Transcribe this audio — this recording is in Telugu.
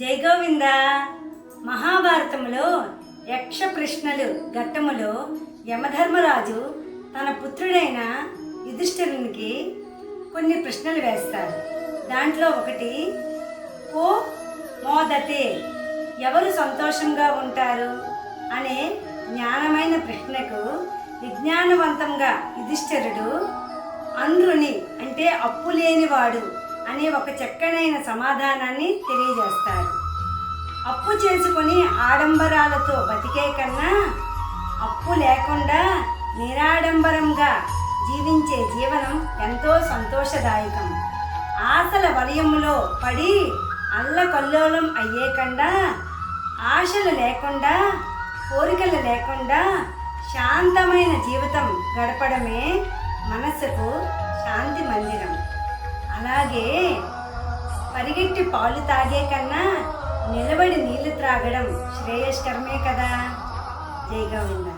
జయగోవింద మహాభారతంలో మహాభారతములో యక్ష ప్రశ్నలు ఘట్టములో యమధర్మరాజు తన పుత్రుడైన యుధిష్ఠిరునికి కొన్ని ప్రశ్నలు వేస్తారు. దాంట్లో ఒకటి ఓ మోదతే ఎవరు సంతోషంగా ఉంటారు? అనే జ్ఞానమైన ప్రశ్నకు విజ్ఞానవంతంగా యుధిష్ఠిరుడు అంధ్రుని అంటే అప్పు లేనివాడు అనే ఒక చక్కనైన సమాధానాన్ని తెలియజేస్తారు. అప్పు చేసుకొని ఆడంబరాలతో బతికే కన్నా అప్పు లేకుండా నిరాడంబరంగా జీవించే జీవనం ఎంతో సంతోషదాయకం. ఆశల వలయంలో పడి అల్లకల్లోలం అయ్యే కన్నా ఆశలు లేకుండా కోరికలు లేకుండా శాంతమైన జీవితం గడపడమే మనసుకు శాంతి మందిరం. అలాగే పరిగెట్టి పాలు తాగే కన్నా నిలబడి నీళ్ళు త్రాగడం శ్రేయస్కరమే కదా. జై గోవిందా.